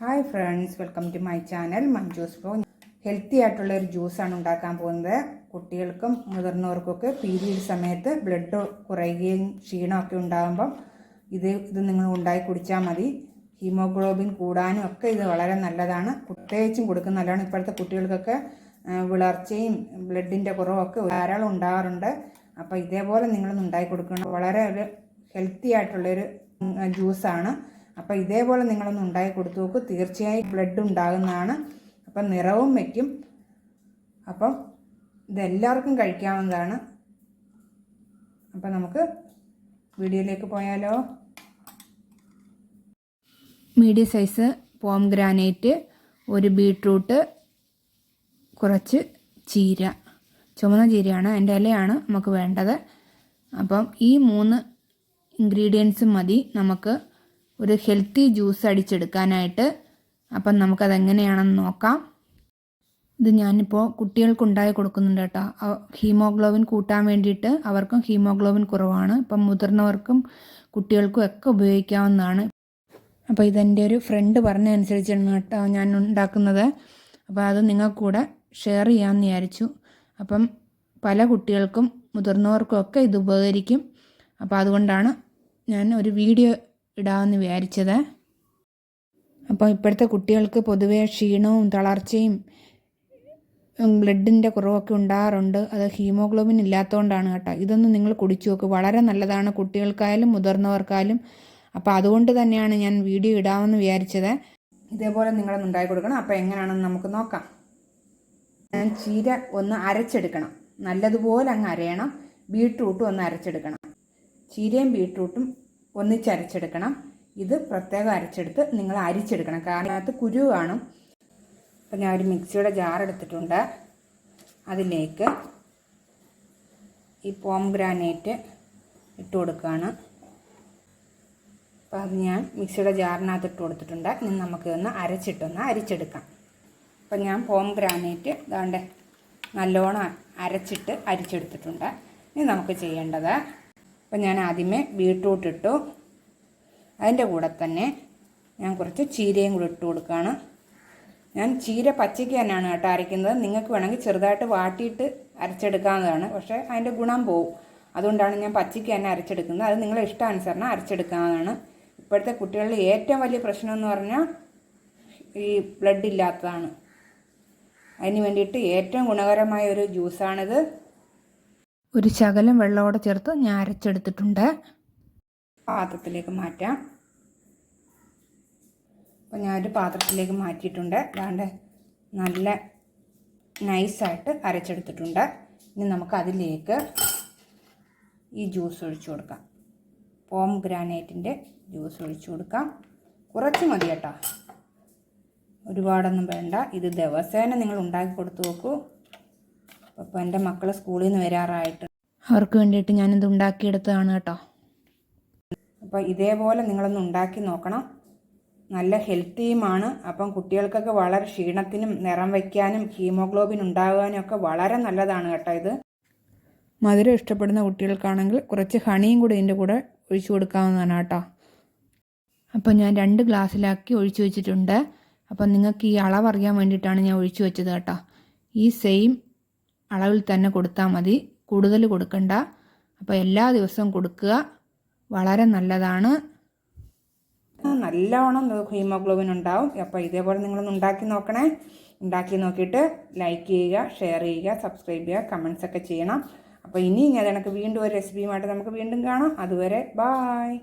Hi friends welcome to my channel Manju's pro healthy ആയിട്ടുള്ള ഒരു ജ്യൂസാണ് ഉണ്ടാക്കാൻ പോകുന്നത്. കുട്ടികൾക്കും മുതിർന്നവർക്കൊക്കെ പീരീഡ് സമയത്ത് ബ്ലഡ് കുറയുകയും ക്ഷീണമൊക്കെ ഉണ്ടാകുമ്പം ഇത് ഇത് നിങ്ങൾ ഉണ്ടാക്കി കുടിച്ചാൽ മതി. ഹീമോഗ്ലോബിൻ കൂടാനും ഒക്കെ ഇത് വളരെ നല്ലതാണ്. പ്രത്യേകിച്ചും കൊടുക്കുന്ന നല്ലതാണ്. ഇപ്പോഴത്തെ കുട്ടികൾക്കൊക്കെ വിളർച്ചയും ബ്ലഡിന്റെ കുറവൊക്കെ ധാരാളം ഉണ്ടാകാറുണ്ട് അപ്പോൾ ഇതേപോലെ നിങ്ങളൊന്ന് ഉണ്ടാക്കി കൊടുക്കണം. വളരെ ഒരു ഹെൽത്തി ആയിട്ടുള്ളൊരു ജ്യൂസാണ് അപ്പോൾ ഇതേപോലെ നിങ്ങളൊന്ന് ഉണ്ടാക്കി കൊടുത്തു നോക്കൂ. തീർച്ചയായും ബ്ലഡ് ഉണ്ടാകുന്നതാണ്. അപ്പം നിറവും വയ്ക്കും അപ്പം ഇതെല്ലാവർക്കും കഴിക്കാവുന്നതാണ്. അപ്പം നമുക്ക് വീഡിയോയിലേക്ക് പോയാലോ? മീഡിയം സൈസ് പോം ഗ്രാനൈറ്റ് ഒരു ബീട്രൂട്ട് കുറച്ച് ചീര. ചുമന്ന ചീരയാണ്. അതിന്റെ ഇലയാണ് നമുക്ക് വേണ്ടത്. അപ്പം ഈ മൂന്ന് ഇൻഗ്രീഡിയൻസും മതി നമുക്ക് ഒരു ഹെൽത്തി ജ്യൂസ് അടിച്ചെടുക്കാനായിട്ട്. അപ്പം നമുക്കതെങ്ങനെയാണെന്ന് നോക്കാം. ഇത് ഞാനിപ്പോൾ കുട്ടികൾക്ക് ഉണ്ടായി കൊടുക്കുന്നുണ്ട് കേട്ടോ. ഹീമോഗ്ലോബിൻ കൂട്ടാൻ വേണ്ടിയിട്ട് അവർക്കും ഹീമോഗ്ലോബിൻ കുറവാണ്. ഇപ്പം മുതിർന്നവർക്കും കുട്ടികൾക്കും ഒക്കെ ഉപയോഗിക്കാവുന്നതാണ്. അപ്പോൾ ഇതെന്റെ ഒരു ഫ്രണ്ട് പറഞ്ഞ അനുസരിച്ചാണ് കേട്ടോ ഞാൻ ഉണ്ടാക്കുന്നത്. അപ്പോൾ അത് നിങ്ങൾ കൂടെ ഷെയർ ചെയ്യാമെന്ന് വിചാരിച്ചു. അപ്പം പല കുട്ടികൾക്കും മുതിർന്നവർക്കും ഒക്കെ ഇത് ഉപകരിക്കും. അപ്പോൾ അതുകൊണ്ടാണ് ഞാൻ ഒരു വീഡിയോ ഇടാമെന്ന് വിചാരിച്ചത്. അപ്പോൾ ഇപ്പോഴത്തെ കുട്ടികൾക്ക് പൊതുവേ ക്ഷീണവും തളർച്ചയും ബ്ലഡിന്റെ കുറവൊക്കെ ഉണ്ടാകാറുണ്ട്. അത് ഹീമോഗ്ലോബിൻ ഇല്ലാത്തതുകൊണ്ടാണ് കേട്ടോ. ഇതൊന്നും നിങ്ങൾ കുടിച്ചു നോക്ക്. വളരെ നല്ലതാണ് കുട്ടികൾക്കായാലും മുതിർന്നവർക്കായാലും. അപ്പോൾ അതുകൊണ്ട് തന്നെയാണ് ഞാൻ വീഡിയോ ഇടാമെന്ന് വിചാരിച്ചത്. ഇതേപോലെ നിങ്ങളൊന്ന് ഉണ്ടാക്കി കൊടുക്കണം. അപ്പോൾ എങ്ങനെയാണെന്ന് നമുക്ക് നോക്കാം. ഞാൻ ചീര ഒന്ന് അരച്ചെടുക്കണം. നല്ലതുപോലെ അങ്ങ് അരയണം. ബീട്രൂട്ടും ഒന്ന് അരച്ചെടുക്കണം. ചീരയും ബീട്രൂട്ടും ഒന്നിച്ച് അരച്ചെടുക്കണം. ഇത് പ്രത്യേകം അരച്ചെടുത്ത് നിങ്ങൾ അരിച്ചെടുക്കണം. കാരണം അതിനകത്ത് കുരു കാണും. അപ്പം ഞാൻ ഒരു മിക്സിയുടെ ജാർ എടുത്തിട്ടുണ്ട്. അതിലേക്ക് ഈ പോം ഗ്രാനേറ്റ് ഇട്ട് കൊടുക്കുകയാണ്. അപ്പോൾ അത് ഞാൻ മിക്സിയുടെ ജാറിനകത്ത് ഇട്ട് കൊടുത്തിട്ടുണ്ട്. ഇനി നമുക്ക് ഒന്ന് അരച്ചിട്ടൊന്ന് അരിച്ചെടുക്കാം. അപ്പം ഞാൻ പോം ഗ്രാനേറ്റ് ഇതാണ്ട് നല്ലോണം അരച്ചിട്ട് അരിച്ചെടുത്തിട്ടുണ്ട്. ഇനി നമുക്ക് ചെയ്യേണ്ടത് അപ്പം ഞാൻ ആദ്യമേ ബീട്രൂട്ട് ഇട്ടു അതിന്റെ കൂടെ തന്നെ ഞാൻ കുറച്ച് ചീരയും കൂടി ഇട്ട് കൊടുക്കുകയാണ്. ഞാൻ ചീര പച്ചയ്ക്ക് തന്നെയാണ് കേട്ടോ അരയ്ക്കുന്നത്. നിങ്ങൾക്ക് വേണമെങ്കിൽ ചെറുതായിട്ട് വാട്ടിയിട്ട് അരച്ചെടുക്കാവുന്നതാണ്. പക്ഷേ അതിന്റെ ഗുണം പോവും. അതുകൊണ്ടാണ് ഞാൻ പച്ചയ്ക്ക് തന്നെ അരച്ചെടുക്കുന്നത്. അത് നിങ്ങളെ ഇഷ്ടാനുസരണം അരച്ചെടുക്കാവുന്നതാണ്. ഇപ്പോഴത്തെ കുട്ടികളിൽ ഏറ്റവും വലിയ പ്രശ്നം എന്ന് പറഞ്ഞാൽ ഈ ബ്ലഡ് ഇല്ലാത്തതാണ്. അതിന് വേണ്ടിയിട്ട് ഏറ്റവും ഗുണകരമായ ഒരു ജ്യൂസാണിത്. ഒരു ശകലം വെള്ളമോടെ ചേർത്ത് ഞാൻ അരച്ചെടുത്തിട്ടുണ്ട്. പാത്രത്തിലേക്ക് മാറ്റാം. അപ്പോൾ ഞാനൊരു പാത്രത്തിലേക്ക് മാറ്റിയിട്ടുണ്ട്. അതാണ്ട് നല്ല നൈസായിട്ട് അരച്ചെടുത്തിട്ടുണ്ട്. ഇനി നമുക്ക് അതിലേക്ക് ഈ ജ്യൂസ് ഒഴിച്ചു കൊടുക്കാം. പോം ഗ്രാനൈറ്റിന്റെ ജ്യൂസ് ഒഴിച്ചു കൊടുക്കാം. കുറച്ച് മതി കേട്ടോ. ഒരുപാടൊന്നും വേണ്ട. ഇത് ദിവസേന നിങ്ങൾ ഉണ്ടാക്കി കൊടുത്തു നോക്കൂ. അപ്പോൾ എന്റെ മക്കൾ സ്കൂളിൽ നിന്ന് വരാറായിട്ട് അവർക്ക് വേണ്ടിയിട്ട് ഞാനിത് ഉണ്ടാക്കിയെടുത്തതാണ് കേട്ടോ. അപ്പോൾ ഇതേപോലെ നിങ്ങളൊന്ന് ഉണ്ടാക്കി നോക്കണം. നല്ല ഹെൽത്തിയുമാണ്. അപ്പം കുട്ടികൾക്കൊക്കെ വളരെ ക്ഷീണത്തിനും നിറം വയ്ക്കാനും ഹീമോഗ്ലോബിൻ ഉണ്ടാകാനും ഒക്കെ വളരെ നല്ലതാണ് കേട്ടോ ഇത്. മധുരം ഇഷ്ടപ്പെടുന്ന കുട്ടികൾക്കാണെങ്കിൽ കുറച്ച് ഹണിയും കൂടി ഇതിന്റെ കൂടെ ഒഴിച്ചു കൊടുക്കാവുന്നതാണ് കേട്ടോ. അപ്പോൾ ഞാൻ രണ്ട് ഗ്ലാസ്സിലാക്കി ഒഴിച്ചു വെച്ചിട്ടുണ്ട്. അപ്പം നിങ്ങൾക്ക് ഈ അളവ് അറിയാൻ വേണ്ടിയിട്ടാണ് ഞാൻ ഒഴിച്ചു വെച്ചത് കേട്ടോ. ഈ സെയിം അളവിൽ തന്നെ കൊടുത്താൽ മതി. കൂടുതൽ കൊടുക്കണ്ട. അപ്പോൾ എല്ലാ ദിവസവും കൊടുക്കുക. വളരെ നല്ലതാണ്. നല്ലവണ്ണം ഹീമോഗ്ലോബിൻ ഉണ്ടാവും. അപ്പോൾ ഇതേപോലെ നിങ്ങളൊന്ന് ഉണ്ടാക്കി നോക്കണേ. ഉണ്ടാക്കി നോക്കിയിട്ട് ലൈക്ക് ചെയ്യുക ഷെയർ ചെയ്യുക സബ്സ്ക്രൈബ് ചെയ്യുക കമൻസ് ഒക്കെ ചെയ്യണം. അപ്പോൾ ഇനി ഞാൻ വീണ്ടും ഒരു റെസിപ്പിയുമായിട്ട് നമുക്ക് വീണ്ടും കാണാം. അതുവരെ ബായ്